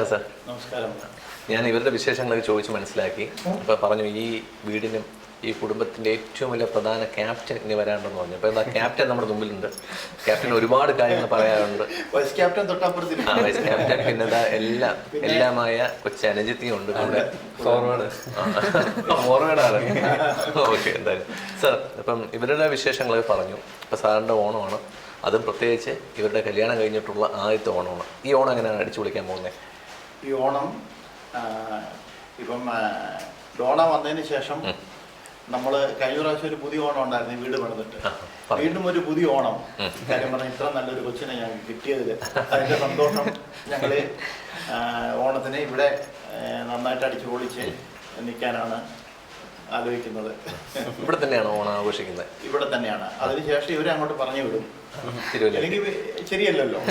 നമസ്കാരം സാർ. നമസ്കാരം. ഞാൻ ഇവരുടെ വിശേഷങ്ങളൊക്കെ ചോദിച്ച് മനസ്സിലാക്കി. അപ്പോൾ പറഞ്ഞു ഈ വീടിനും ഈ കുടുംബത്തിന്റെ ഏറ്റവും വലിയ പ്രധാന ക്യാപ്റ്റൻ ഇനി വരാണ്ടെന്ന് പറഞ്ഞു. അപ്പോൾ എന്താ ക്യാപ്റ്റൻ നമ്മുടെ മുമ്പിലുണ്ട്. ക്യാപ്റ്റൻ ഒരുപാട് കാര്യങ്ങൾ പറയാറുണ്ട്. വൈസ് ക്യാപ്റ്റൻ തൊട്ടപ്പുറത്തിൽ ആ വൈസ് ക്യാപ്റ്റൻ പിന്നെ എല്ലാം എല്ലാമായ കൊച്ചു അനുജത്തിയും ഉണ്ട് കൂടെ ഫോർവേഡ് ഫോർവേഡാണ് ഓക്കെ എന്തായാലും. സാർ അപ്പം ഇവരുടെ വിശേഷങ്ങളൊക്കെ പറഞ്ഞു. ഇപ്പം സാറിന്റെ ഓണമാണ്. അതും പ്രത്യേകിച്ച് ഇവരുടെ കല്യാണം കഴിഞ്ഞിട്ടുള്ള ആദ്യത്തെ ഓണമാണ്. ഈ ഓണം എങ്ങനെയാണ് അടിച്ചു പൊളിക്കാൻ പോകുന്നത്? ഈ ഓണം ഇപ്പം ഡോണ വന്നതിന് ശേഷം നമ്മൾ കഴിഞ്ഞ പ്രാവശ്യം ഒരു പുതിയ ഓണം ഉണ്ടായിരുന്നു വീട് പണിതിട്ട്. വീണ്ടും ഒരു പുതിയ ഓണം. കാര്യം പറഞ്ഞാൽ ഇത്ര നല്ലൊരു കൊച്ചിനെ ഞങ്ങൾക്ക് കിട്ടിയതിൽ അതിന്റെ സന്തോഷം ഞങ്ങൾ ഓണത്തിന് ഇവിടെ നന്നായിട്ട് അടിച്ചു പൊളിച്ച് നിൽക്കാനാണ് ആലോചിക്കുന്നത്. ഇവിടെ തന്നെയാണ് ഓണം ആഘോഷിക്കുന്നത്? ഇവിടെ തന്നെയാണ്. അതിനുശേഷം ഇവരെ അങ്ങോട്ട് പറഞ്ഞു വിടും. അല്ലെങ്കിൽ ശരിയല്ലല്ലോ.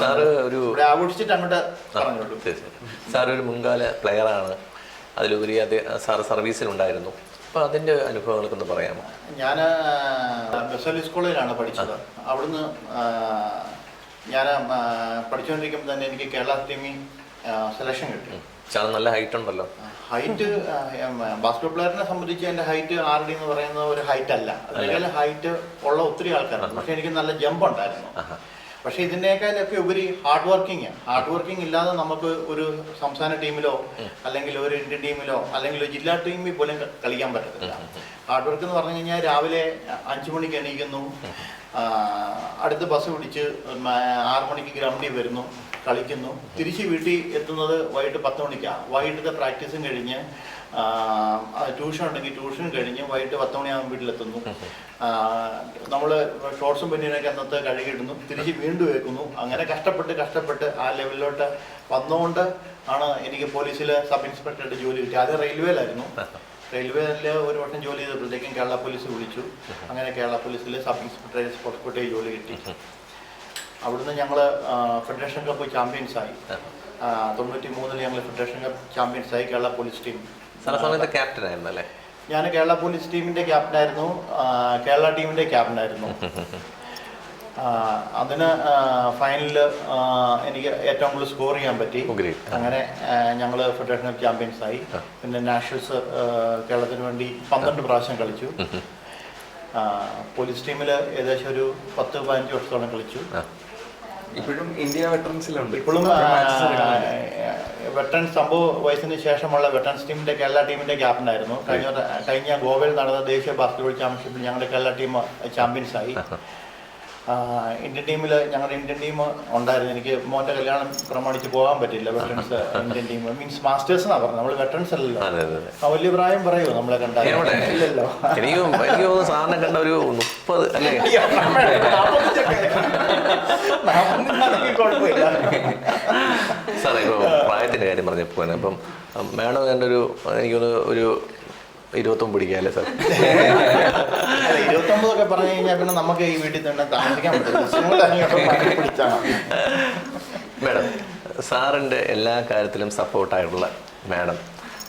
സാറ് ഒരു ആഘോഷിച്ചിട്ട് അങ്ങോട്ട് സാർ ഒരു മുൻകാല പ്ലെയറാണ് അതിലുപരി അത് സാർ സർവീസിലുണ്ടായിരുന്നു. അപ്പോൾ അതിന്റെ അനുഭവങ്ങളൊക്കെ ഒന്ന് പറയാമോ? ഞാൻ ബെസലി സ്കൂളിലാണ് പഠിച്ചത്. അവിടുന്ന് ഞാൻ പഠിച്ചുകൊണ്ടിരിക്കുമ്പോൾ തന്നെ എനിക്ക് കേരള ടീമിൽ സെലക്ഷൻ കിട്ടി. നല്ല ഹൈറ്റ് ഉണ്ടല്ലോ. ഹൈറ്റ് ബാസ്കറ്റ് പ്ലെയറിനെ സംബന്ധിച്ച് എന്റെ ഹൈറ്റ് ആർ ഡി എന്ന് പറയുന്ന ഒരു ഹൈറ്റ് അല്ല. അതിനേക്കാൾ ഹൈറ്റ് ഉള്ള ഒത്തിരി ആൾക്കാരുണ്ട്. പക്ഷെ എനിക്ക് നല്ല ജമ്പ് ഉണ്ടായിരുന്നു. പക്ഷെ ഇതിനേക്കാളൊക്കെ ഉപരി ഹാർഡ് വർക്കിംഗ് ഹാർഡ് വർക്കിംഗ് ഇല്ലാതെ നമുക്ക് ഒരു സംസ്ഥാന ടീമിലോ അല്ലെങ്കിൽ ഒരു ഇന്ത്യൻ ടീമിലോ അല്ലെങ്കിൽ ഒരു ജില്ലാ ടീമിൽ പോലും കളിക്കാൻ പറ്റത്തില്ല. ഹാർഡ് വർക്ക് എന്ന് പറഞ്ഞു കഴിഞ്ഞാൽ രാവിലെ അഞ്ചു മണിക്ക് എണീക്കുന്നു. അടുത്ത ബസ് പിടിച്ച് ആറു മണിക്ക് ഗ്രൗണ്ടിൽ വരുന്നു. കളിക്കുന്നു. തിരിച്ച് വീട്ടിൽ എത്തുന്നത് വൈകിട്ട് പത്ത് മണിക്കാണ് വൈകിട്ടത്തെ പ്രാക്ടീസും കഴിഞ്ഞ് ട്യൂഷൻ ഉണ്ടെങ്കിൽ ട്യൂഷൻ കഴിഞ്ഞ് വൈകിട്ട് പത്ത് മണിയാകുമ്പോൾ വീട്ടിലെത്തുന്നു. നമ്മൾ ഷോർട്സും പെണ്ണിനൊക്കെ അന്നത്തെ കഴുകിയിടുന്നു. തിരിച്ച് വീണ്ടും വെക്കുന്നു. അങ്ങനെ കഷ്ടപ്പെട്ട് കഷ്ടപ്പെട്ട് ആ ലെവലിലോട്ട് വന്നുകൊണ്ട് ആണ് എനിക്ക് പോലീസിൽ സബ് ഇൻസ്പെക്ടറുടെ ജോലി കിട്ടി. ആദ്യം റെയിൽവേയിലായിരുന്നു. റെയിൽവേയിൽ ഒരു വട്ടം ജോലി ചെയ്തപ്പോഴത്തേക്കും കേരള പോലീസ് വിളിച്ചു. അങ്ങനെ കേരള പോലീസിൽ സബ് ഇൻസ്പെക്ടർ സ്പോർട്സ് കോട്ടയിൽ ജോലി കിട്ടി. അവിടുന്ന് ഞങ്ങൾ ഫെഡറേഷൻ കപ്പ് ചാമ്പ്യൻസ് ആയി. തൊണ്ണൂറ്റി മൂന്നിൽ ഞങ്ങൾ ഫെഡറേഷൻ കപ്പ് ചാമ്പ്യൻസ് ആയി കേരള പോലീസ് ടീം സമയത്ത് ക്യാപ്റ്റൻ ആയിരുന്നു അല്ലേ? ഞാൻ കേരള പോലീസ് ടീമിന്റെ ക്യാപ്റ്റനായിരുന്നു ആയിരുന്നു. കേരള ടീമിന്റെ ക്യാപ്റ്റനായിരുന്നു ആയിരുന്നു. അതിന് ഫൈനലിൽ എനിക്ക് ഏറ്റവും കൂടുതൽ സ്കോർ ചെയ്യാൻ പറ്റി. അങ്ങനെ ഞങ്ങൾ ഫെഡറേഷൻ ഓഫ് ചാമ്പ്യൻസ് ആയി. പിന്നെ നാഷണൽസ് കേരളത്തിന് വേണ്ടി പന്ത്രണ്ട് പ്രാവശ്യം കളിച്ചു. പോലീസ് ടീമിൽ ഏകദേശം ഒരു പത്ത് പതിനഞ്ച് വർഷത്തോളം കളിച്ചു. ഇപ്പോഴും ഇന്ത്യ വെറ്ററൻസിലുണ്ട് ഇപ്പോഴും വെട്ടറൻസ് സംഭവ വയസ്സിന് ശേഷമുള്ള വെട്ടറൻസ് ടീമിന്റെ കേരള ടീമിന്റെ ക്യാപ്റ്റനായിരുന്നു. കഴിഞ്ഞ കഴിഞ്ഞ ഗോവയിൽ നടന്ന ദേശീയ ബാസ്കറ്റ്ബോൾ ചാമ്പ്യൻഷിപ്പിൽ ഞങ്ങളുടെ കേരള ടീം ചാമ്പ്യൻസ് ആയി. ആ, ഇന്ത്യൻ ടീമിൽ ഞങ്ങളുടെ ഇന്ത്യൻ ടീം ഉണ്ടായിരുന്നു. എനിക്ക് മോന്റെ കല്യാണം പ്രമാണിച്ച് പോകാൻ പറ്റില്ല. Veterans Indian team means masters എന്നാ പറഞ്ഞത്. നമ്മൾ വെറ്റൻസ് അല്ലല്ലോ. വലിയ പ്രായം പറയുമോ നമ്മളെ കണ്ടല്ലോ? എനിക്ക് എനിക്ക് തോന്നുന്നു സാറിനെ കണ്ട ഒരു മുപ്പത് അല്ലേ? സാറേ ഇപ്പോൾ പ്രായത്തിന്റെ കാര്യം പറഞ്ഞപ്പോൾ അപ്പം മേഡം എന്റെ ഒരു എനിക്കൊന്ന് ഒരു ഇരുപത്തൊമ്പത് പിടിക്കാല്ലേ സാർ? അല്ല, ഇരുപത്തൊമ്പതൊക്കെ പറഞ്ഞു കഴിഞ്ഞാൽ പിന്നെ നമുക്ക് ഈ വീട്ടിൽ തന്നെ താമസിക്കാൻ പറ്റില്ല. സിനിമ അങ്ങോട്ട് പിടിച്ചാൽ മതി. മേഡം സാറിന്റെ എല്ലാ കാര്യത്തിലും സപ്പോർട്ടായിട്ടുള്ള മാഡം.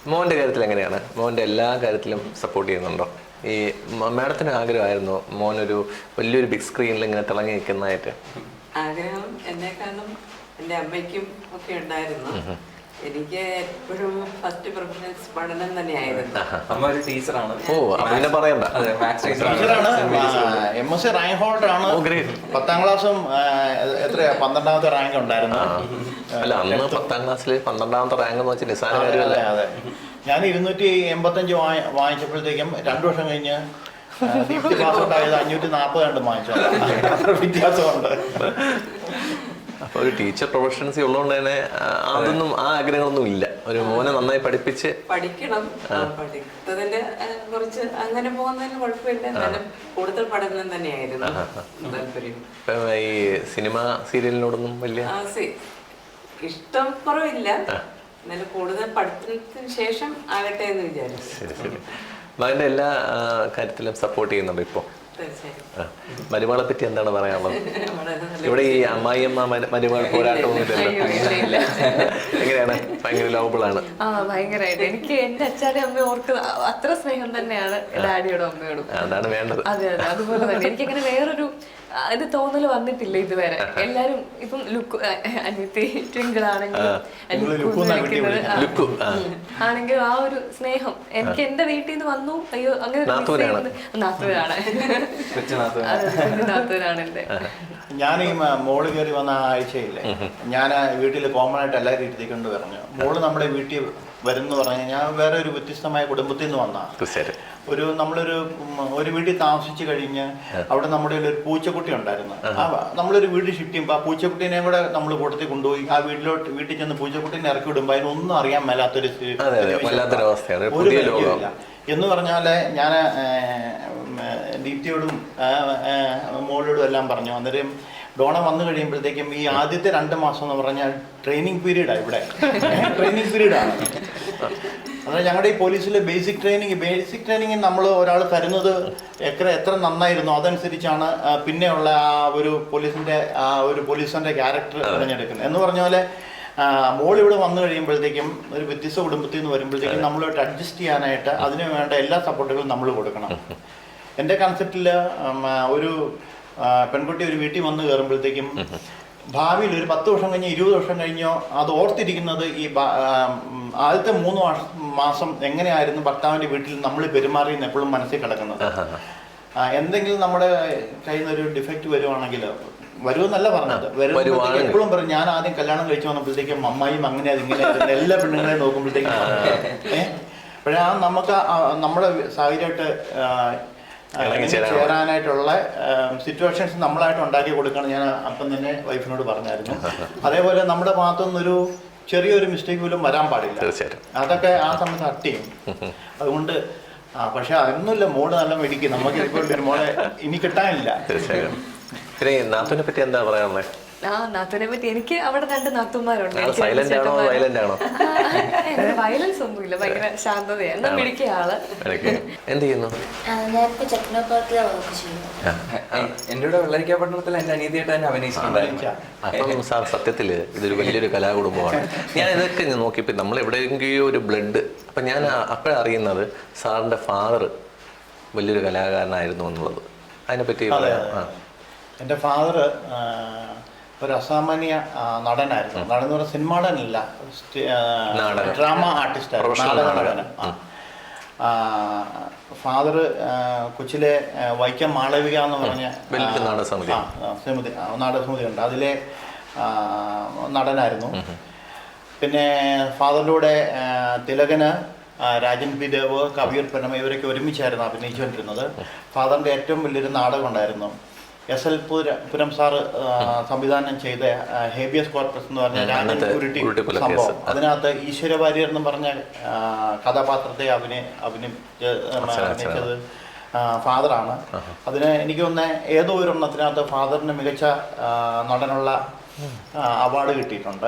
മോന്റെ കാര്യത്തിൽ എങ്ങനെയാണ്? മോന്റെ എല്ലാ കാര്യത്തിലും സപ്പോർട്ട് ചെയ്യുന്നുണ്ടോ? ഈ മ- മാഡത്തിന് ആഗ്രഹമായിരുന്നു മോനൊരു വലിയൊരു ബിഗ് സ്ക്രീനിൽ ഇങ്ങനെ തിളങ്ങി നിൽക്കുന്നതായിട്ട്. ആഗ്രഹം എന്നെക്കാളും എന്റെ അമ്മയ്ക്കും ഒക്കെ ഉണ്ടായിരുന്നു. എനിക്ക് എപ്പോഴും ഫസ്റ്റ് പ്രിഫറൻസ് പഠനം തന്നെയായിരുന്നു. അമ്മ ഒരു ടീച്ചറാണ്. ഓ അപ്പൊ പിന്നെ പറയണ്ട. അതെ മാത്സ് ടീച്ചറാണ്. ടീച്ചറാണ്. M S C rank holder ആണ്. ഓ, great. പത്താം ക്ലാസ്സും എത്രയാ? പന്ത്രണ്ടാമത്തെ റാങ്ക് ഉണ്ടായിരുന്നു. അല്ല അന്ന് പത്താം ക്ലാസ്സിൽ പന്ത്രണ്ടാമത്തെ റാങ്ക് എന്ന് വെച്ചാൽ നിസ്സാര അതെ, കാര്യമല്ല. അതെ, അതെ. ഞാൻ ഇരുന്നൂറ്റി എൺപത്തഞ്ച് അഞ്ച് വാങ്ങിച്ചപ്പോഴത്തേക്കും രണ്ടു വർഷം കഴിഞ്ഞ് ഫിഫ്റ്റി പാസ് ഔട്ട് ആയത് അഞ്ഞൂറ്റി നാൽപ്പത് കണ്ട് വാങ്ങിച്ചു അത്ര വ്യത്യാസമുണ്ട്. അപ്പൊ ഒരു ടീച്ചർ പ്രൊഫഷൻസി ഉള്ളതുകൊണ്ട് തന്നെ അതൊന്നും ആ ആഗ്രഹങ്ങളൊന്നും ഇല്ല. ഒരു മോനെ നന്നായി പഠിപ്പിച്ച് പഠിക്കണം. പഠിത്തതിന്റെ കുറച്ച് അങ്ങനെ പോകുന്നതിന് കുഴപ്പമില്ല. എന്നാലും കൂടുതൽ പഠനം തന്നെയായിരുന്നു. താല്പര്യം. ഈ സിനിമ സീരിയലിനോടൊന്നും വലിയ ഇഷ്ടം കുറവില്ല. എന്നാലും കൂടുതൽ പഠിത്തത്തിന് ശേഷം ആകട്ടെ എന്ന് വിചാരിച്ചു മകന്റെ എല്ലാ കാര്യത്തിലും സപ്പോർട്ട് ചെയ്യുന്നുണ്ട് ഇപ്പോൾ മരുമകളെ പറ്റി എന്താണ് പറയാനുള്ളത്? ഇവിടെ ഈ അമ്മായിയമ്മ മരു- മരുമകൾ പോരാട്ടമൊന്നും അയ്യോ, ഇല്ല, ഇല്ല. എങ്ങനെയാണ്? ഭയങ്കര ലോബിൾ ആണ്. ആ ഭയങ്കരമായിട്ട് എനിക്ക് എന്റെ അച്ഛാടെ അമ്മ ഓർക്ക് അത്ര സ്നേഹം തന്നെയാണ് ഡാഡിയോടും അമ്മയോടും. അതാണ് വേണ്ടത്. അതെ അതെ. അതുപോലെ തന്നെ. എനിക്കങ്ങനെ വേറൊരു അത് തോന്നൽ വന്നിട്ടില്ല ഇതുവരെ. എല്ലാരും ഇപ്പം ലുക്ക് അനിയത്തി ട്വിങ്കിൾ ആണെങ്കിലും എന്നാ എന്ന്. ആ. ആണെങ്കിലും ഒരു സ്നേഹം. എനിക്ക് എന്റെ വീട്ടിൽ നിന്ന് വന്നു. അയ്യോ അങ്ങനെ. നാത്തൂരാണ് അതെ, നാത്തൂരാണ് എന്റെ ഞാൻ ഈ മോൾ കയറി വന്ന ആ ആഴ്ചയില്ലേ ഞാൻ വീട്ടിൽ കോമൺ ആയിട്ട് എല്ലാവരും ഇരുത്തിക്കൊണ്ട് പറഞ്ഞു. മോൾ നമ്മുടെ വീട്ടിൽ വരുന്നു പറഞ്ഞു കഴിഞ്ഞാൽ വേറെ ഒരു വ്യത്യസ്തമായ കുടുംബത്തിൽ നിന്ന് വന്നാ ഒരു നമ്മളൊരു ഒരു വീട്ടിൽ താമസിച്ചു കഴിഞ്ഞ് അവിടെ നമ്മുടെ ഒരു പൂച്ചക്കുട്ടി ഉണ്ടായിരുന്നു. ആ. നമ്മളൊരു വീട് ഷിഫ്റ്റ് ചെയ്യുമ്പോൾ ആ പൂച്ചക്കുട്ടീനെ കൂടെ നമ്മൾ കൂട്ടത്തിൽ കൊണ്ടുപോയി ആ വീട്ടിലോട്ട് വീട്ടിൽ ചെന്ന് പൂച്ചക്കുട്ടീനെ ഇറക്കി വിടുമ്പോൾ അതിനൊന്നും അറിയാൻ മേലാത്തൊരു. ഒരു. എന്ന് പറഞ്ഞാൽ ഞാൻ ദീപ്തിയോടും മോളോടും എല്ലാം പറഞ്ഞു. അന്നേരം ഡോണ വന്നു കഴിയുമ്പോഴത്തേക്കും ഈ ആദ്യത്തെ രണ്ട് മാസം എന്ന് പറഞ്ഞാൽ ട്രെയിനിങ് പീരീഡാണ് ഇവിടെ. ട്രെയിനിങ് പീരീഡാണ് അതായത് ഞങ്ങളുടെ ഈ പോലീസിലെ ബേസിക് ട്രെയിനിങ് ബേസിക് ട്രെയിനിങ് നമ്മൾ ഒരാൾ തരുന്നത് എത്ര എത്ര നന്നായിരുന്നു അതനുസരിച്ചാണ് പിന്നെയുള്ള ആ ഒരു പോലീസിന്റെ ആ ഒരു പോലീസിന്റെ ക്യാരക്ടർ തിരഞ്ഞെടുക്കുന്നത്. എന്ന് പറഞ്ഞ പോലെ മോൾ ഇവിടെ വന്നു കഴിയുമ്പോഴത്തേക്കും ഒരു വ്യത്യസ്ത കുടുംബത്തിൽ നിന്ന് വരുമ്പോഴത്തേക്കും നമ്മളോട്ട് അഡ്ജസ്റ്റ് ചെയ്യാനായിട്ട് അതിന് വേണ്ട എല്ലാ സപ്പോർട്ടുകളും നമ്മൾ കൊടുക്കണം. എന്റെ കൺസെപ്റ്റിൽ ഒരു പെൺകുട്ടി ഒരു വീട്ടിൽ വന്ന് കയറുമ്പോഴത്തേക്കും ഭാവിയിൽ ഒരു പത്ത് വർഷം കഴിഞ്ഞോ ഇരുപത് വർഷം കഴിഞ്ഞോ അത് ഓർത്തിരിക്കുന്നത് ഈ ആദ്യത്തെ മൂന്ന് മാസം എങ്ങനെയായിരുന്നു ഭർത്താവിന്റെ വീട്ടിൽ നമ്മൾ പെരുമാറിയെന്ന് എപ്പോഴും മനസ്സിൽ കിടക്കുന്നത്? എന്തെങ്കിലും നമ്മുടെ കയ്യിൽ നിന്ന് ഒരു ഡിഫക്റ്റ് വരുവാണെങ്കിൽ വരുമെന്നല്ല പറഞ്ഞത് വരും എപ്പോഴും പറയും ഞാൻ ആദ്യം കല്യാണം കഴിച്ചു വന്നപ്പോഴത്തേക്കും അമ്മായിയും അങ്ങനെ അതിങ്ങനെ എല്ലാ പെണ്ണുങ്ങളെയും നോക്കുമ്പോഴത്തേക്കും ഏഹ് പക്ഷേ ആ നമുക്ക് നമ്മുടെ സാഹചര്യമായിട്ട് ചേരാനായിട്ടുള്ള സിറ്റുവേഷൻസ് നമ്മളായിട്ട് ഉണ്ടാക്കി കൊടുക്കണം ഞാൻ അപ്പം തന്നെ വൈഫിനോട് പറഞ്ഞായിരുന്നു. അതേപോലെ നമ്മുടെ ഭാഗത്തുനിന്നൊരു ചെറിയൊരു മിസ്റ്റേക്ക് പോലും വരാൻ പാടില്ല. തീർച്ചയായിട്ടും. അതൊക്കെ ആ സമയത്ത് ഹർട്ട് ചെയ്യും. അതുകൊണ്ട് ആ പക്ഷെ അതൊന്നുമില്ല മോൾ നല്ല മെഡിക്കും നമുക്ക് ഇപ്പോൾ മോളെ ഇനി കിട്ടാനില്ല. തീർച്ചയായിട്ടും. പിന്നെ നാത്തുവിനെ പറ്റി എന്താ പറയാനുള്ളത് ആ നാത്തൂനെ പറ്റി എനിക്ക് അവിടെ രണ്ട് നാത്തൂന്മാരുണ്ട്. സൈലന്റ് ആണോ വയലന്റ് ആണോ? വയലൻസ് ഒന്നുമില്ല ഭയങ്കര ശാന്തതയാണ്. എന്നാ മിടിക്കുക ആൾ. എന്ത് ചെയ്യുന്നു? എന്റെ കൂടെ വെള്ളരിക്ക പട്ടണത്തിൽ എന്റെ അനീതിയായിട്ട് തന്നെ അഭിനയിച്ചിട്ടുണ്ടായിരുന്നു. അപ്പം സാർ സത്യത്തിൽ ഇതൊരു വലിയൊരു കലാകുടുംബമാണ്. ഞാൻ ഇതൊക്കെ നോക്കിയപ്പോ നോക്കിയപ്പോൾ നമ്മൾ എവിടെയെങ്കിലും ഒരു ബ്ലഡ് അപ്പൊ ഞാൻ അപ്പോഴറിയുന്നത് സാറിന്റെ ഫാദർ വലിയൊരു കലാകാരനായിരുന്നു എന്നുള്ളത്. അതിനെ പറ്റി പറയാം. എന്റെ ഫാദർ ഒരു അസാമാന്യ നടനായിരുന്നു. നടൻ എന്ന് പറഞ്ഞാൽ സിനിമാ നടനല്ല. ഡ്രാമ ആർട്ടിസ്റ്റ് നാടക ഫാദർ കൊച്ചിലെ വൈക്കം മാളവിക എന്ന് പറഞ്ഞ സമിതി നാടകസമിതി. ഉണ്ട് അതിലെ നടനായിരുന്നു. പിന്നെ ആ, തിലകന് രാജൻ പി. ദേവ് കവിയൂർ പെണ്ണമ്മ ഇവരൊക്കെ ഒരുമിച്ചായിരുന്നു അഭിനയിച്ചുകൊണ്ടിരുന്നത്. ഫാദറിന്റെ ഏറ്റവും വലിയൊരു നാടകം ഉണ്ടായിരുന്നു. എസ് എൽ പുര പുരം സാറ് സംവിധാനം ചെയ്ത ഹേബിയസ് കോർപ്പസ് എന്ന് പറഞ്ഞ രാമൻ ഉരുട്ടി സംഭവം. അതിനകത്ത് ഈശ്വര വാര്യർ എന്ന് പറഞ്ഞ കഥാപാത്രത്തെ അഭിനയ അഭിനയിച്ചത് ഫാദറാണ്. അതിന് എനിക്ക് തോന്നുന്ന ഏതോ ഒരു എണ്ണത്തിനകത്ത് ഫാദറിന് മികച്ച നടനുള്ള അവാർഡ് കിട്ടിയിട്ടുണ്ട്.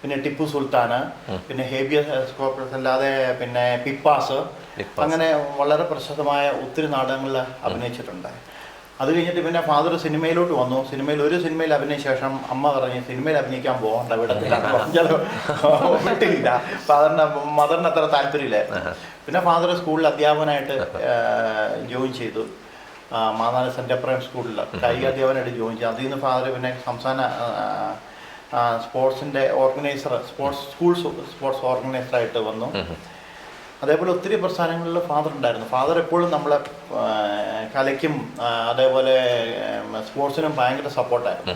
പിന്നെ ടിപ്പു സുൽത്താന് പിന്നെ ഹേബിയസ് കോർപ്പസ് അല്ലാതെ പിന്നെ പിപ്പാസ്. അങ്ങനെ വളരെ പ്രശസ്തമായ ഒത്തിരി നാടകങ്ങളിൽ അഭിനയിച്ചിട്ടുണ്ട്. അത് കഴിഞ്ഞിട്ട് പിന്നെ ഫാദർ സിനിമയിലോട്ട് വന്നു. സിനിമയിൽ ഒരു സിനിമയിൽ അഭിനയിച്ച ശേഷം അമ്മ പറഞ്ഞു സിനിമയിൽ അഭിനയിക്കാൻ പോകണ്ട വിടത്തില്ല പറഞ്ഞാലോ വിട്ടില്ല ഫാദറിന് മദറിന് അത്ര താല്പര്യമില്ല. പിന്നെ ഫാദർ സ്കൂളിൽ അധ്യാപകനായിട്ട് ജോയിൻ ചെയ്തു. മാതാന സെന്റ് സെന്റ് സ്കൂളിൽ കായിക അധ്യാപകനായിട്ട് ജോയിൻ ചെയ്തു. അതിൽ നിന്ന് ഫാദർ പിന്നെ സംസ്ഥാന സ്പോർട്സിന്റെ ഓർഗനൈസർ സ്പോർട്സ് സ്കൂൾ സ്പോർട്സ് ഓർഗനൈസറായിട്ട് വന്നു. അതേപോലെ ഒത്തിരി പ്രസ്ഥാനങ്ങളിൽ ഫാദർ ഉണ്ടായിരുന്നു. ഫാദർ എപ്പോഴും നമ്മളെ കലയ്ക്കും അതേപോലെ സ്പോർട്സിനും ഭയങ്കര സപ്പോർട്ടായിരുന്നു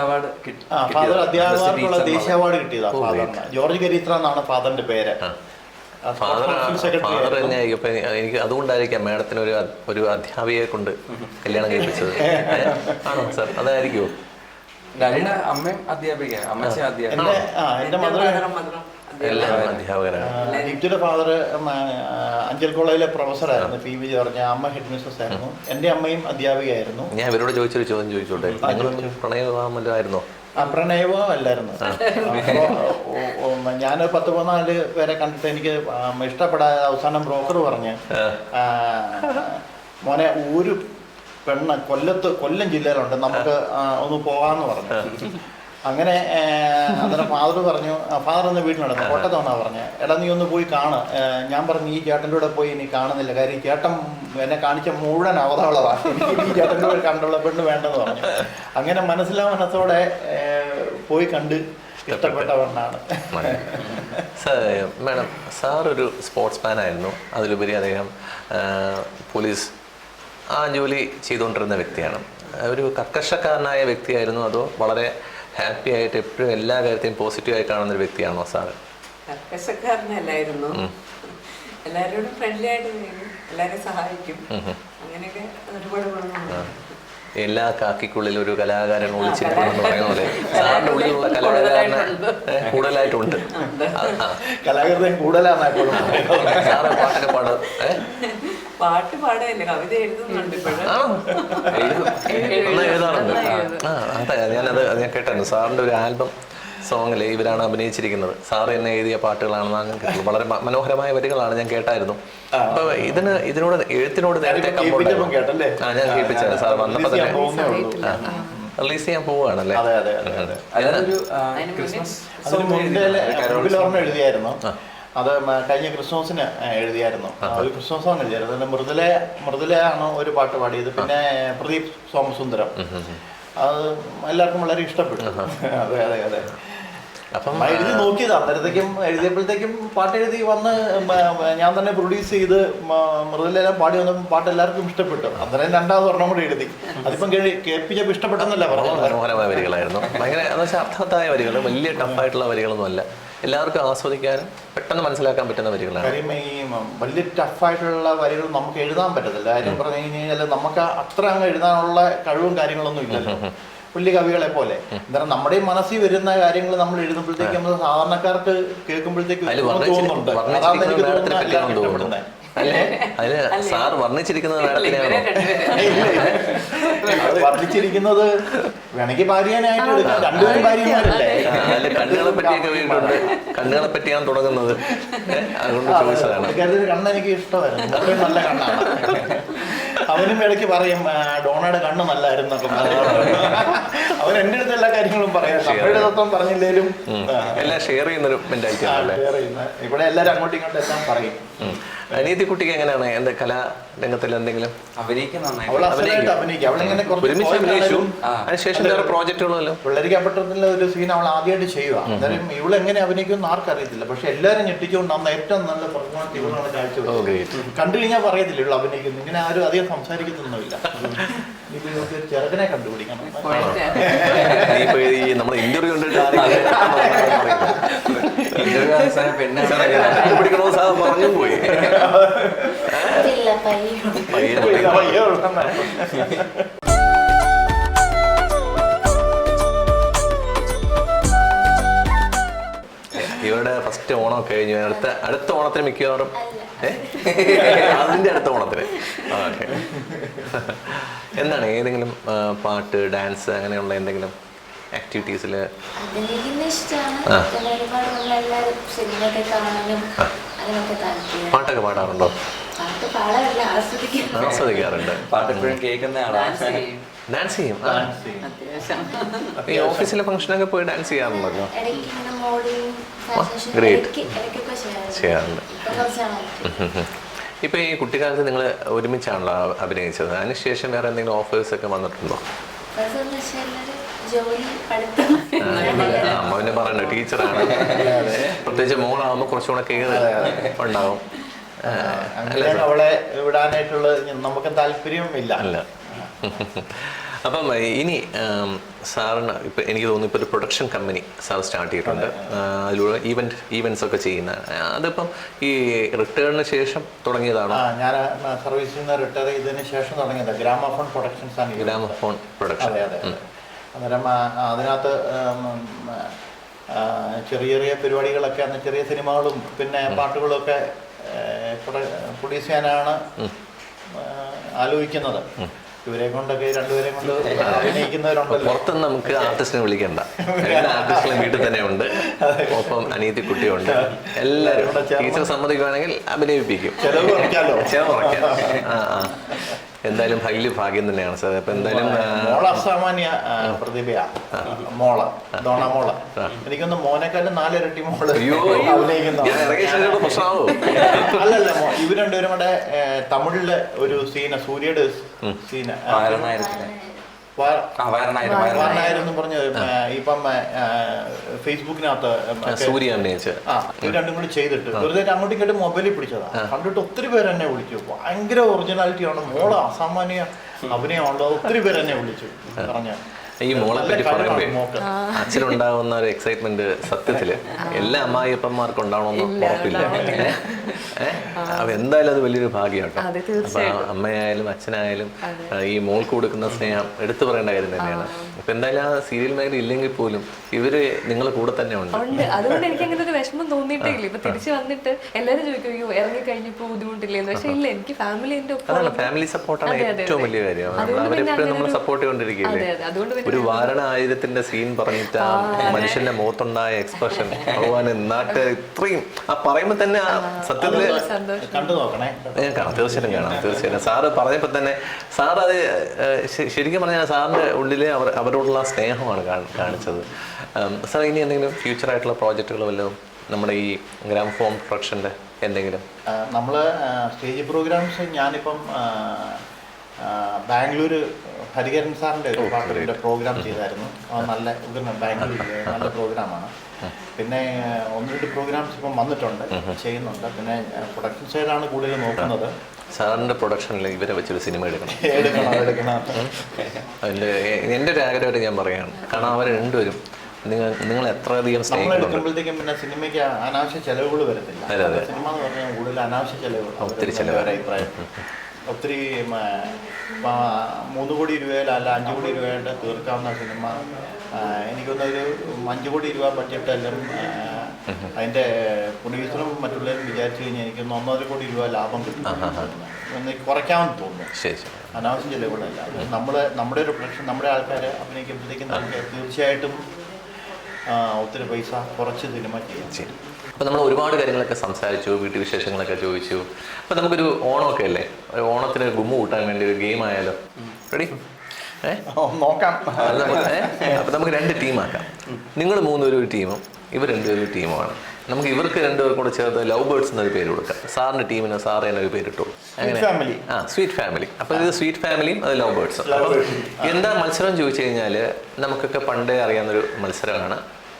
അവാർഡ് ആ ഫാദർ. അധ്യാപകർക്കുള്ള ദേശീയ അവാർഡ് കിട്ടിയതാണ് ഫാദർ ഫാദറിന് ജോർജ് ഗരീത്ര എന്നാണ് ഫാദറിന്റെ പേര്. ആ, ഫാദർ എനിക്ക് അതുകൊണ്ടായിരിക്കാം മാഡത്തിന് ഒരു ഒരു അധ്യാപികയെ കൊണ്ട് കല്യാണം കഴിപ്പിച്ചത്? ആണോ സാർ? അതായിരിക്കുമോ? അമ്മയും അധ്യാപിക അമ്മച്ചി അധ്യാപിക എന്റെ ആ എന്റെ മദർ മധുരം മധുരം എല്ലാം അധ്യാപകരാണ് ലിപ്റ്റിയുടെ ഫാദർ അഞ്ചൽ കോളേജിലെ പ്രൊഫസറായിരുന്നു പി വി ജോർജ് അമ്മ ഹെഡ് മിസ്സസ് ആയിരുന്നു എന്റെ അമ്മയും അധ്യാപികയായിരുന്നു. ഞാൻ ഇവരോട് ചോദിച്ചൊരു ചോദ്യം ചോദിച്ചോട്ടെ? നിങ്ങൾ പ്രണയവോ അല്ലായിരുന്നു ഞാൻ പത്ത് പതിനാല് പേരെ കണ്ടിട്ട് എനിക്ക് ഇഷ്ടപ്പെടാ ഇഷ്ടപ്പെടാതെ അവസാനം ബ്രോക്കർ പറഞ്ഞ് മോനെ ഒരു പെണ്ണ് കൊല്ലത്ത് കൊല്ലം ജില്ലയിലുണ്ട്. നമുക്ക് ഒന്ന് പോവാന്ന് പറഞ്ഞു. അങ്ങനെ അന്നേരം ഫാദർ പറഞ്ഞു ഫാദർ ഒന്ന് വീട്ടിലുണ്ട് കോട്ടത്തവണ പറഞ്ഞു എടാ നീ ഒന്ന് പോയി കാണ് ഞാൻ പറഞ്ഞു ഈ ചേട്ടന്റെ കൂടെ പോയി ഇനി കാണുന്നില്ല കാര്യം ഈ ചേട്ടൻ എന്നെ കാണിച്ച മുഴുവൻ അവതാളമാണ് എനിക്ക് ഈ ചേട്ടന്റെ കൂടെ കണ്ടുള്ള പെണ്ണ് വേണ്ടെന്ന് പറഞ്ഞു. അങ്ങനെ മനസ്സിലാ മനസ്സോടെ പോയി കണ്ട് ഇഷ്ടപ്പെട്ട പെണ്ണാണ്. സാർ മാഡം സാർ ഒരു സ്പോർട്സ് മാൻ ആയിരുന്നു. അതിലുപരി അദ്ദേഹം പോലീസ് ആ ജോലി ചെയ്തുകൊണ്ടിരുന്ന വ്യക്തിയാണ്. ഒരു കർക്കശക്കാരനായ വ്യക്തിയായിരുന്നു അതോ വളരെ ഹാപ്പി ആയിട്ട് എപ്പോഴും എല്ലാ കാര്യത്തെയും പോസിറ്റീവായി കാണുന്ന ഒരു വ്യക്തിയാണോ സാർ? കർക്കശക്കാരനല്ലായിരുന്നു എല്ലാവരോടും ഫ്രണ്ട്ലി ആയിട്ട് ചെയ്യും എല്ലാവരെയും സഹായിക്കും. അങ്ങനെയൊക്കെ ഒരുപാട് ഗുണങ്ങളുണ്ട്. എല്ലാ കാക്കിക്കുള്ളിൽ ഒരു കലാകാരൻ ഒളിച്ചിരിക്കണമെന്ന് പറയുന്ന പോലെ സാറിന്റെ ഉള്ളിലുള്ള കലാകാരന് കൂടുതലായിട്ടുണ്ട്. കലാകാരൻ കൂടുതലാണ് സാറ് പാട്ടൊക്കെ പാടും പാട്ട് പാടല്ലേ? കവിത എഴുതുന്നുണ്ട് എഴുതാറുണ്ട് ഞാനത് ഞാൻ കേട്ടായിരുന്നു സാറിന്റെ ഒരു ആൽബം സോങ്ങിൽ ഇവരാണ് അഭിനയിച്ചിരിക്കുന്നത്. സാർ എന്നെ എഴുതിയ പാട്ടുകളാണെന്ന് ഞാൻ കേട്ടു വളരെ മനോഹരമായ വരികളാണ് ഞാൻ കേട്ടായിരുന്നു. അപ്പൊ ഇതിന് ഇതിനോട് എഴുത്തിനോട് നേരത്തെ? ആ ഞാൻ കേൾപ്പിച്ചാണ് സാർ വന്നപ്പോ തന്നെ റിലീസ് ചെയ്യാൻ പോവുകയാണല്ലേ? ക്രിസ്മസ് എഴുതിയായിരുന്നു. അത് കഴിഞ്ഞ ക്രിസ്മസിന് എഴുതിയായിരുന്നു. ഒരു ക്രിസ്മസ് സോങ് എഴുതിയായിരുന്നു മൃദുല മൃദുല മൃദുലയാണ് ഒരു പാട്ട് പാടിയത്? പിന്നെ പ്രദീപ് സോമസുന്ദരം. അത് എല്ലാവർക്കും വളരെ ഇഷ്ടപ്പെട്ടു. അതെ അതെ അതെ. അപ്പം എഴുതി നോക്കിയത്. അന്നേരത്തേക്കും എഴുതിയപ്പോഴത്തേക്കും പാട്ട് എഴുതി വന്ന് ഞാൻ തന്നെ പ്രൊഡ്യൂസ് ചെയ്ത് മൃദുലെല്ലാം പാടി വന്ന പാട്ട് എല്ലാവർക്കും ഇഷ്ടപ്പെട്ടു. അന്നേരം രണ്ടാമത് ഒരെണ്ണം കൂടി എഴുതി. അതിപ്പം കേൾപ്പിച്ചപ്പോൾ ഇഷ്ടപ്പെട്ടെന്നല്ല പറഞ്ഞു മനോഹരമായ വരികളായിരുന്നു. ഭയങ്കര അർത്ഥവത്തായ വരികൾ വലിയ ടഫായിട്ടുള്ള വരികളൊന്നും അല്ല എല്ലാവർക്കും ആസ്വദിക്കാനും പെട്ടെന്ന് മനസ്സിലാക്കാൻ പറ്റുന്ന വരികളാണ്. കാര്യം ഈ മ- വലിയ ടഫായിട്ടുള്ള വരികൾ നമുക്ക് എഴുതാൻ പറ്റത്തില്ല. കാര്യം പറഞ്ഞു കഴിഞ്ഞാൽ നമുക്ക് അത്ര അങ്ങ് എഴുതാനുള്ള കഴിവും കാര്യങ്ങളൊന്നും ഇല്ലല്ലോ. വലിയ കവികളെ പോലെ. എന്തായാലും നമ്മുടെ മനസ്സിൽ വരുന്ന കാര്യങ്ങൾ നമ്മൾ എഴുതുമ്പോഴത്തേക്കും സാധാരണക്കാർക്ക് കേൾക്കുമ്പോഴത്തേക്കും തോന്നുന്നുണ്ട്. അതാണ് എനിക്ക് തോന്നുന്നത്. അല്ലേ? അതിന് സാർ വർണിച്ചിരിക്കുന്നത് വർണിച്ചിരിക്കുന്നത് വേണമെങ്കിൽ ഭാര്യനായിട്ട് എടുക്കാം. രണ്ടുപേരും ഭാര്യമാരല്ലേ കണ്ണുകളെ പറ്റിയൊക്കെ വീണ്ടുണ്ട് കണ്ണുകളെ പറ്റിയാണ് തുടങ്ങുന്നത്. അതുകൊണ്ട് ചോദിച്ചതാണ്. കണ്ണെനിക്ക് എനിക്ക് ഇഷ്ടമായിരുന്നു നല്ല കണ്ണാണ്. അവനും ഇടയ്ക്ക് പറയും "ആ, ഡോണയുടെ കണ്ണ് നല്ലായിരുന്നു. അവൻ എന്റെ അടുത്ത് എല്ലാ കാര്യങ്ങളും പറയാം. തത്വം പറഞ്ഞില്ലേലും എല്ലാം ഷെയർ ചെയ്യുന്നൊരു മെന്റാലിറ്റി ആണല്ലേ? ചെയ്യുന്ന. ഇവിടെ എല്ലാവരും അങ്ങോട്ടും ഇങ്ങോട്ടും എല്ലാം പറയും. അനീതി കുട്ടിക്ക് എങ്ങനെയാണ്? എന്റെ കലാ രംഗത്തിൽ എന്തെങ്കിലും? അഭിനയിക്കും. അതിനുശേഷം വേറെ പ്രോജക്റ്റുകളല്ലോ വെള്ളരിക്കപ്പെട്ടതിലെ ഒരു സീൻ അവൾ ആദ്യമായിട്ട് ചെയ്യുക. അന്നേരം ഇവൾ എങ്ങനെ അഭിനയിക്കുമെന്ന് ആർക്കറിയത്തില്ല. പക്ഷെ എല്ലാവരും ഞെട്ടിച്ചുകൊണ്ട് അന്ന് ഏറ്റവും നല്ല പെർഫോമൻസ് ഇവളാണ് കാഴ്ച കണ്ടു കഴിഞ്ഞാൽ പറയത്തില്ല ഇവൾ അഭിനയിക്കുന്നു. ഇങ്ങനെ ആരും അധികം സംസാരിക്കുന്നൊന്നുമില്ല. ചെറുക്കനെ കണ്ടുപിടിക്കണം ഇപ്പൊ ഈ നമ്മുടെ ഇന്റർവ്യൂ കണ്ടിട്ട് ഇന്റർവ്യൂ അവസാനം പെണ്ണ് പിടിക്കണമെന്ന് സാർ പറഞ്ഞു പോയി. പയ്യ. ഇവരുടെ ഫസ്റ്റ് ഓണം കഴിഞ്ഞു. അടുത്ത അടുത്ത ഓണത്തിന് മിക്കവാറും ഏ? അതിന്റെ അടുത്ത ഓണത്തിന്. ഓക്കെ. എന്താണ് ഏതെങ്കിലും പാട്ട് ഡാൻസ് അങ്ങനെയുള്ള എന്തെങ്കിലും ആക്ടിവിറ്റീസിൽ പാട്ടൊക്കെ പാടാറുണ്ടോ? ആസ്വദിക്കാറുണ്ട്. പാട്ടെപ്പോഴും കേൾക്കുന്ന ആളാണ് ഡാൻസ് ചെയ്യും. ഈ ഓഫീസിലെ ഫംഗ്ഷനൊക്കെ പോയി ഡാൻസ് ചെയ്യാറുണ്ടല്ലോ ഗ്രേറ്റ് ചെയ്യാറുണ്ട്. ഇപ്പൊ ഈ കുട്ടിക്കാലത്ത് നിങ്ങൾ ഒരുമിച്ചാണല്ലോ അഭിനയിച്ചത്. അതിനുശേഷം വേറെ എന്തെങ്കിലും ഓഫേഴ്സ് ഒക്കെ വന്നിട്ടുണ്ടോ? അമ്മ പിന്നെ പറയണ്ട ടീച്ചറാണ്. പ്രത്യേകിച്ച് മോളാവുമ്പോൾ കുറച്ചുകൂടെ കെയർ ഉണ്ടാവും. അവളെ വിടാനായിട്ടുള്ള നമുക്ക് താല്പര്യം ഇല്ല. അല്ല അപ്പം ഇനി സാറിന് ഇപ്പം എനിക്ക് തോന്നുന്നു ഇപ്പോൾ ഒരു പ്രൊഡക്ഷൻ കമ്പനി സാർ സ്റ്റാർട്ട് ചെയ്തിട്ടുണ്ട്. അതിലൂടെ ഈവന്റ് ഈവന്റ്സ് ഒക്കെ ചെയ്യുന്ന അതിപ്പം ഈ റിട്ടേണിന് ശേഷം തുടങ്ങിയതാണോ? ഞാൻ സർവീസിൽ നിന്ന് റിട്ടയർ ചെയ്തതിന് ശേഷം തുടങ്ങിയത്. ഗ്രാമഫോൺ പ്രൊഡക്ഷൻസ് ആണ് ഗ്രാമഫോൺ പ്രൊഡക്ഷൻ അതെ അതെ. അന്നേരം അതിനകത്ത് ചെറിയ ചെറിയ പരിപാടികളൊക്കെ ചെറിയ സിനിമകളും പിന്നെ പാട്ടുകളും ഒക്കെ പ്രൊഡ്യൂസ് ചെയ്യാനാണ് ആലോചിക്കുന്നത്. ഇവരെ കൊണ്ടൊക്കെ രണ്ടുപേരെ കൊണ്ട് അഭിനയിക്കുന്നവരുണ്ടല്ലോ. പുറത്തുനിന്ന് നമുക്ക് ആർട്ടിസ്റ്റിനെ വിളിക്കണ്ട. ആർട്ടിസ്റ്റുകളും വീട്ടിൽ തന്നെ ഉണ്ട്. ഒപ്പം അനീതി കുട്ടിയുണ്ട് എല്ലാവരും ടീച്ചർ സമ്മതിക്കുവാണെങ്കിൽ അഭിനയിപ്പിക്കും. ചെലവ് കുറയ്ക്കാലോ? ചെലവ് കുറയ്ക്കാം. ആ ആ. എന്തായാലും ഹൈലി ഭാഗ്യം തന്നെയാണ് സാർ അപ്പൊ എന്തായാലും മോള അസാമാന്യ ആ, പ്രതിഭയാ മോള ദോണ മോള. എനിക്കൊന്ന് മോനെക്കാളും നാലിരട്ടി മോൾ പ്രശ്നമാവോ. അല്ലല്ല മോ- ഇവർ രണ്ടുപേരും കൂടെ തമിഴിലെ ഒരു സീന സൂര്യയുടെ സീന. വാർണായെന്ന് പറഞ്ഞ് ഇപ്പം ഫേസ്ബുക്കിനകത്ത് സൂര്യ ആ ഇത് രണ്ടും കൂടി ചെയ്തിട്ട്. വെറുതെ അങ്ങോട്ടും ഇങ്ങോട്ടും മൊബൈലിൽ പിടിച്ചതാ. കണ്ടിട്ട് ഒത്തിരി പേര് എന്നെ വിളിച്ചു. ഭയങ്കര ഒറിജിനാലിറ്റി ആണ്. മോൾ അസാമാന്യ അഭിനയമുള്ള ഒത്തിരി പേര് എന്നെ വിളിച്ചു. പറഞ്ഞ. ഈ മോളെ പറ്റി പറയുമ്പോ അച്ഛനുണ്ടാവുന്ന അച്ഛനുണ്ടാകുന്ന ഒരു എക്സൈറ്റ്മെന്റ് സത്യത്തിൽ. എല്ലാ അമ്മായിയപ്പന്മാർക്കും ഉണ്ടാവണമെന്ന് ഉറപ്പില്ല. അപ്പൊ എന്തായാലും അത് വലിയൊരു ഭാഗ്യമാണ് അതെ, അപ്പൊ അമ്മയായാലും അച്ഛനായാലും ഈ മോൾക്ക് കൊടുക്കുന്ന സ്നേഹം എടുത്തു പറയേണ്ട കാര്യം തന്നെയാണ്. ഇപ്പൊ എന്തായാലും ആ സീരിയൽ മേഖല ഇല്ലെങ്കിൽ പോലും ഇവർ നിങ്ങളെ കൂടെ തന്നെ ഉണ്ട്. അതുകൊണ്ട് എനിക്ക് അങ്ങനെ ഒരു വിഷമം തോന്നിയിട്ടേ ഇല്ല ഇപ്പൊ തിരിച്ചു വന്നിട്ട് എല്ലാരും ചോദിക്കും അയ്യോ ഇറങ്ങി കഴിഞ്ഞപ്പോ ബുദ്ധിമുട്ടില്ലേന്ന്? പക്ഷെ ഇല്ല എനിക്ക് ഫാമിലി എന്റെ അതാണ് ഫാമിലി സപ്പോർട്ടാണ് അതെ, അതെ, ഏറ്റവും വലിയ കാര്യം. അവരെപ്പോഴും നമ്മൾ സപ്പോർട്ട് ചെയ്തുകൊണ്ടിരിക്കില്ലേ അതെ, അതെ. അതുകൊണ്ട് ഒരു വാരണ ആയിരത്തിന്റെ സീൻ പറഞ്ഞിട്ട് ആ മനുഷ്യന്റെ മുഖത്തുണ്ടായ എക്സ്പ്രഷൻ ഭഗവാൻ നാട്ട് ഇത്രയും ആ പറയുമ്പോ തന്നെ ആ കണ്ടു നോക്കണേ. ഞാൻ കാണാം. തീർച്ചയായിട്ടും കാണാം. തീർച്ചയായിട്ടും. സാറ് പറഞ്ഞപ്പോൾ തന്നെ സാർ അത് ശരിക്കും പറഞ്ഞാൽ സാറിന്റെ ഉള്ളിലെ അവർ അവരോടുള്ള സ്നേഹമാണ് കാണി- കാണിച്ചത്. സാർ ഇനി എന്തെങ്കിലും ഫ്യൂച്ചർ ആയിട്ടുള്ള പ്രോജക്റ്റുകൾ വല്ലതും നമ്മുടെ ഈ ഗ്രാം ഫോം പ്രൊഡക്ഷന്റെ എന്തെങ്കിലും? നമ്മൾ സ്റ്റേജ് പ്രോഗ്രാംസ് ഞാനിപ്പം ബാംഗ്ലൂര് ഹരികരൻ ബാംഗ്ലൂർ ഹരിഹരൻ സാറിന്റെ ഒരു പാട്ടിന്റെ പ്രോഗ്രാം ചെയ്തായിരുന്നു. നല്ല ബാംഗ്ലൂർ നല്ല പ്രോഗ്രാമാണ്. പിന്നെ ഒന്ന് രണ്ട് പ്രോഗ്രാംസ് ഇപ്പം വന്നിട്ടുണ്ട് ചെയ്യുന്നുണ്ട്. പിന്നെ പ്രൊഡക്ഷൻ സൈഡാണ് കൂടുതൽ നോക്കുന്നത്. സാറിന്റെ പ്രൊഡക്ഷനിൽ ഇവരെ വെച്ചൊരു സിനിമ എടുക്കണം. എടുക്കണം എടുക്കണം. അതിന്റെ എന്റെ ഒരു ആഗ്രഹമായിട്ട് ഞാൻ പറയുകയാണ്. കാരണം അവർ രണ്ടുപേരും നിങ്ങൾ നിങ്ങൾ എത്ര അധികം സ്നേഹിക്കുമ്പോഴത്തേക്കും എടുക്കുമ്പോഴത്തേക്കും പിന്നെ സിനിമയ്ക്ക് അനാവശ്യ ചെലവുകൾ വരത്തില്ല. സിനിമ എന്ന് പറഞ്ഞാൽ കൂടുതൽ അനാവശ്യ ചെലവുകൾ ഒത്തിരി ചെലവ്. അഭിപ്രായം. ഒത്തിരി മൂന്ന് കോടി രൂപയിലോ അല്ല അഞ്ച് കോടി രൂപയുടെ തീർക്കാവുന്ന സിനിമ ആ, എനിക്കൊന്ന് ഒരു അഞ്ച് കോടി രൂപ ബഡ്ജറ്റെല്ലാം അതിന്റെ പ്രൊഡ്യൂസറും മറ്റുള്ളവരും വിചാരിച്ചു കഴിഞ്ഞാൽ എനിക്ക് ഒന്നര കോടി രൂപ ലാഭം കിട്ടും. കുറയ്ക്കാമെന്ന് തോന്നുന്നു. അനാവശ്യം ചെലവുകളല്ല നമ്മൾ നമ്മുടെ ഒരു പ്രൊഡക്ഷൻ നമ്മുടെ ആൾക്കാർ അഭിനയിക്കുമ്പോഴത്തേക്കും നമുക്ക് തീർച്ചയായിട്ടും ഒത്തിരി പൈസ കുറച്ച് സിനിമ ചെയ്യാം. അപ്പോൾ നമ്മൾ ഒരുപാട് കാര്യങ്ങളൊക്കെ സംസാരിച്ചു വീട്ടു വിശേഷങ്ങളൊക്കെ ചോദിച്ചു. അപ്പോൾ നമുക്കൊരു ഓണമൊക്കെ അല്ലേ? ഒരു ഓണത്തിന് ഗുമ്മ കൂട്ടാൻ വേണ്ടി ഒരു ഗെയിം ആയാലോ റെഡി നോക്കാം. അത് നമുക്ക് രണ്ട് ടീമാക്കാം. നിങ്ങൾ മൂന്നുപേരും ഒരു ടീമും ഇവർ രണ്ടുപേരും ഒരു ടീമുമാണ്. നമുക്ക് ഇവർക്ക് രണ്ടുപേർ കൂടെ ചേർത്ത് ലവ് ബേർഡ്സ് എന്നൊരു പേര് കൊടുക്കാം. സാറിന്റെ ടീമിന് സാറ് ഒരു പേരിട്ടോളൂ family. ആ സ്വീറ്റ് ഫാമിലി അപ്പോൾ ഇത് സ്വീറ്റ് ഫാമിലിയും അത് ലവ് ബേർഡ്സും അപ്പം. എന്താ മത്സരം ചോദിച്ചു കഴിഞ്ഞാൽ നമുക്കൊക്കെ പണ്ടേ അറിയാവുന്നൊരു മത്സരമാണ്.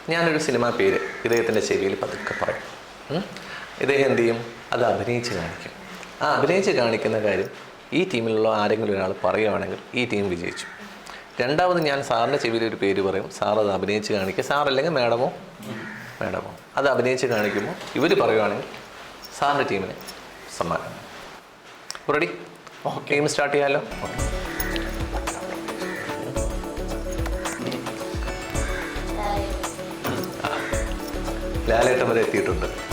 ഞാനൊരു സിനിമാ പേര് ഇദ്ദേഹത്തിന്റെ ചെവിയിൽ പതുക്കെ പറയും? ഇദ്ദേഹം എന്ത് ചെയ്യും? അത് അഭിനയിച്ച് കാണിക്കും. ആ അഭിനയിച്ച് കാണിക്കുന്ന കാര്യം ഈ ടീമിലുള്ള ആരെങ്കിലും ഒരാൾ പറയുകയാണെങ്കിൽ ഈ ടീം വിജയിച്ചു. രണ്ടാമത് ഞാൻ സാറിന്റെ ചെവിയിൽ ഒരു പേര് പറയും. സാർ അത് അഭിനയിച്ച് കാണിക്കുക. സാർ അല്ലെങ്കിൽ മാഡമോ? മാഡമോ. അത് അഭിനയിച്ച് കാണിക്കുമ്പോൾ ഇവർ പറയുകയാണെങ്കിൽ സാറിന്റെ ടീമിന് സമ്മാനം. റെഡി ഗെയിം സ്റ്റാർട്ട് ചെയ്യാമല്ലോ ലാലേട്ടം വരെ എത്തിയിട്ടുണ്ട്.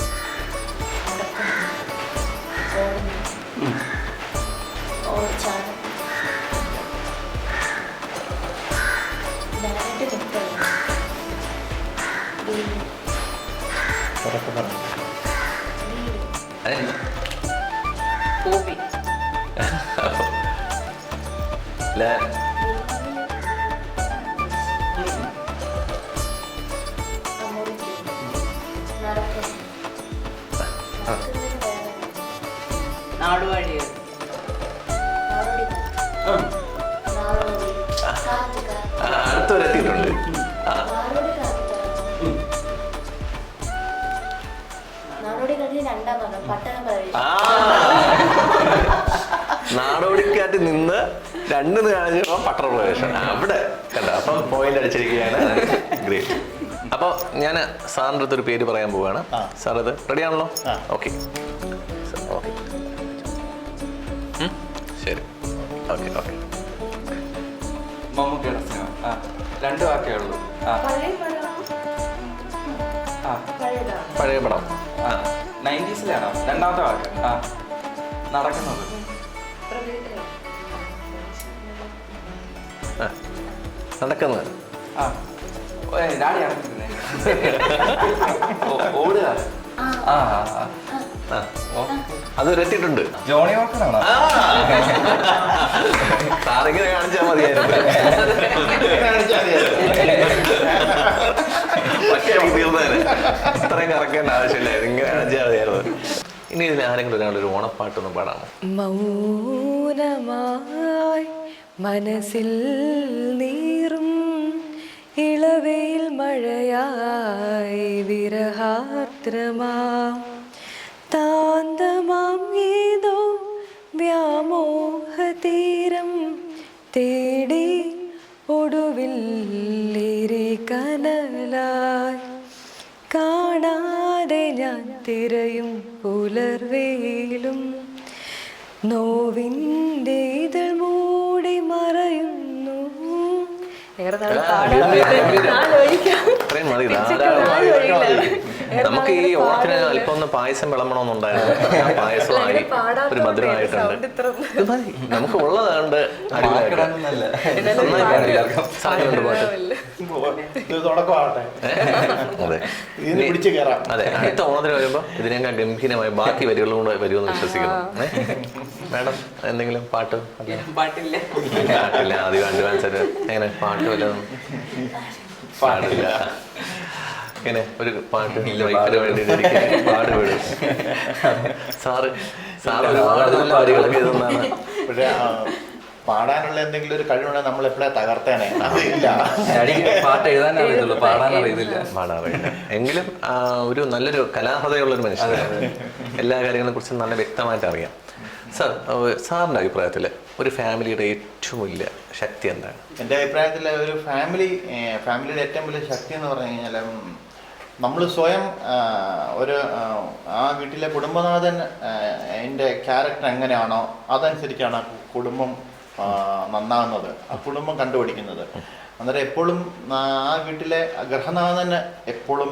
രണ്ടാം ഭാഗം പട്ടണ പ്രവേശം ആ. നാടോടിക്കാറ്റ് നിന്ന് രണ്ട് പട്ടണ പട്ടണപ്രവേശം അവിടെ കേട്ടോ അപ്പം പോയിന്റ് അടിച്ചിരിക്കുകയാണ്. ഗ്രേറ്റ് അപ്പോൾ ഞാൻ സാറിന്റെ അടുത്തൊരു പേര് പറയാൻ പോവുകയാണ്. സാർ അത് റെഡി ആണല്ലോ? ആ. ഓക്കെ ഓക്കെ ശരി. ഓക്കെ ഓക്കെ മമ്മൂക്കയുടെ സിനിമ ആ രണ്ട് വാക്കേ ഉള്ളൂ. ആ. പഴയ പടം ആ. പഴയ പടം. ആ നയന്റീസിലാണോ രണ്ടാമത്തെ വാക്ക്. ആ. നടക്കുന്നത്. നടക്കുന്നത് ഓടുക ആ. ആ. അത് എത്തിയിട്ടുണ്ട്. ജോണി സാറിങ്ങനെ കാണിച്ചാൽ മതിയായിരുന്നു. പക്ഷേ തീർന്നേനെ. ഇത്രയും കറക്കേണ്ട ആവശ്യമില്ലായിരുന്നു ഇങ്ങനെ കാണിച്ചാൽ മതിയായിരുന്നു. ഇനി ഇതിൽ ആരെങ്കിലും ഒരാളൊരു ഓണപ്പാട്ടൊന്നും പാടാമോ? മൗനമായി മനസ്സിൽ നീറും ഇളവയിൽ മഴയായി വിരഹാത്രമാ താന്തമാം ഏതോ വ്യാമോഹതീരം തേടി ഒടുവിൽ കനലായി. കാണാതെ ഞാൻ തിരയും പുലർവേലും. നോവിന്റെ ഏറെ നാൾ പാടാൻ ഇത്രയും മതി. നമുക്ക് ഈ ഓണത്തിന് അല്പം ഒന്ന് പായസം വിളമ്പണമെന്നുണ്ടായിരുന്നു. പായസമായി ഒരു മധുരമായിട്ടുണ്ട്. നമുക്ക് ഉള്ളതാണ്ട് അതെ. ഇതിന് പിടിച്ച് അതെ അടുത്ത ഓണത്തിന് വരുമ്പോ ഇതിനേക്കാൾ ഗംഭീരമായി ബാക്കി വരികളും കൂടെ വരുമെന്ന് വിശ്വസിക്കുന്നു. മാഡം. എന്തെങ്കിലും പാട്ട്? പാട്ടില്ല. പാട്ടില്ല. ആദ്യം അഡ്വാൻസ് എങ്ങനെ പാട്ട് വല്ലതും? പാടില്ല. ഇങ്ങനെ ഒരു പാട്ട് വൈഫിന്. പാട്. വിടും. സാറ് സാറ് ഒരുപാട് നല്ല വരികളൊക്കെ പക്ഷേ പാടാനുള്ള എന്തെങ്കിലും ഒരു കഴിവുണ്ടെങ്കിൽ നമ്മൾ എപ്പോഴാ തകർത്തേനെ? പാട്ട് എഴുതാൻ അറിയത്തുള്ളൂ. പാടാൻ അറിയത്തില്ല. പാടാൻ എങ്കിലും ഒരു നല്ലൊരു കലാഹതയുള്ളൊരു ഒരു മനുഷ്യനാണ് എല്ലാ കാര്യങ്ങളെ കുറിച്ചും നല്ല വ്യക്തമായിട്ട് അറിയാം സാർ സാറിന്റെ അഭിപ്രായത്തിൽ ഒരു ഫാമിലിയുടെ ഏറ്റവും വലിയ ശക്തി എന്താണ്? എന്റെ അഭിപ്രായത്തിൽ ഒരു ഫാമിലി ഫാമിലിയുടെ ഏറ്റവും വലിയ ശക്തി എന്ന് പറഞ്ഞു കഴിഞ്ഞാൽ നമ്മൾ സ്വയം ഒരു ആ, വീട്ടിലെ കുടുംബനാഥൻ എന്റെ ക്യാരക്ടർ എങ്ങനെയാണോ അതനുസരിച്ചാണ് കുടുംബം നന്നാകുന്നത് ആ കുടുംബം കണ്ടുപിടിക്കുന്നത്. അന്നേരം എപ്പോഴും ആ വീട്ടിലെ ഗൃഹനാഥന് എപ്പോഴും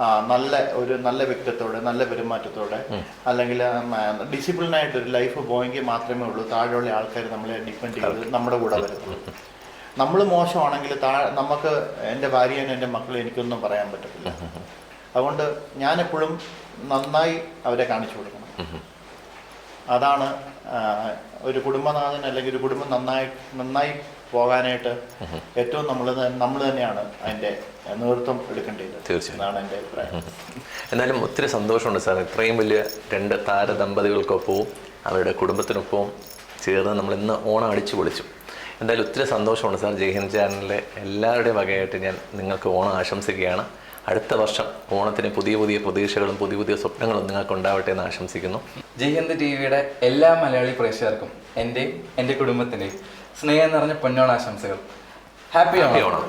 നല്ല ഒരു നല്ല വ്യക്തിത്വത്തോടെ നല്ല പെരുമാറ്റത്തോടെ അല്ലെങ്കിൽ ഡിസിപ്ലിനായിട്ട് ഒരു ലൈഫ് പോയെങ്കിൽ മാത്രമേ ഉള്ളൂ താഴെയുള്ള ആൾക്കാർ നമ്മളെ ഡിപ്പെൻഡ് ചെയ്ത് നമ്മുടെ കൂടെ വരത്തുള്ളൂ നമ്മൾ മോശമാണെങ്കിൽ താഴെ നമുക്ക് എന്റെ ഭാര്യയും എന്റെ മക്കളും എനിക്കൊന്നും പറയാൻ പറ്റത്തില്ല. അതുകൊണ്ട് ഞാനെപ്പോഴും നന്നായി അവരെ കാണിച്ചു കൊടുക്കണം. അതാണ് ഒരു കുടുംബനാഥൻ അല്ലെങ്കിൽ ഒരു കുടുംബം നന്നായി നന്നായി പോകാനായിട്ട് ഏറ്റവും നമ്മൾ നമ്മൾ തന്നെയാണ് അതിന്റെ നേതൃത്വം എടുക്കേണ്ടത് തീർച്ചയായും. എന്നാണ് എന്റെ അഭിപ്രായം. എന്നാലും ഒത്തിരി സന്തോഷമുണ്ട് സാർ ഇത്രയും വലിയ രണ്ട് താര ദമ്പതികൾക്കൊപ്പവും അവരുടെ കുടുംബത്തിനൊപ്പവും ചേർന്ന് നമ്മൾ ഇന്ന് ഓണം അടിച്ചു പൊളിച്ചു. എന്തായാലും ഒത്തിരി സന്തോഷമുണ്ട് സാർ. ജയ്ഹിന്ദ് ചാനലിലെ എല്ലാവരുടെയും വകയായിട്ട് ഞാൻ നിങ്ങൾക്ക് ഓണം ആശംസിക്കുകയാണ്. അടുത്ത വർഷം ഓണത്തിന് പുതിയ പുതിയ പ്രതീക്ഷകളും പുതിയ പുതിയ സ്വപ്നങ്ങളും നിങ്ങൾക്ക് ഉണ്ടാവട്ടെ എന്ന് ആശംസിക്കുന്നു. ജയ്ഹിന്ദ് ടി വിയുടെ എല്ലാ മലയാളി പ്രേക്ഷകർക്കും എന്റെയും എന്റെ കുടുംബത്തിന്റെയും സ്നേഹം നിറഞ്ഞ പൊന്നോണാശംസകൾ. ഹാപ്പി ഓണം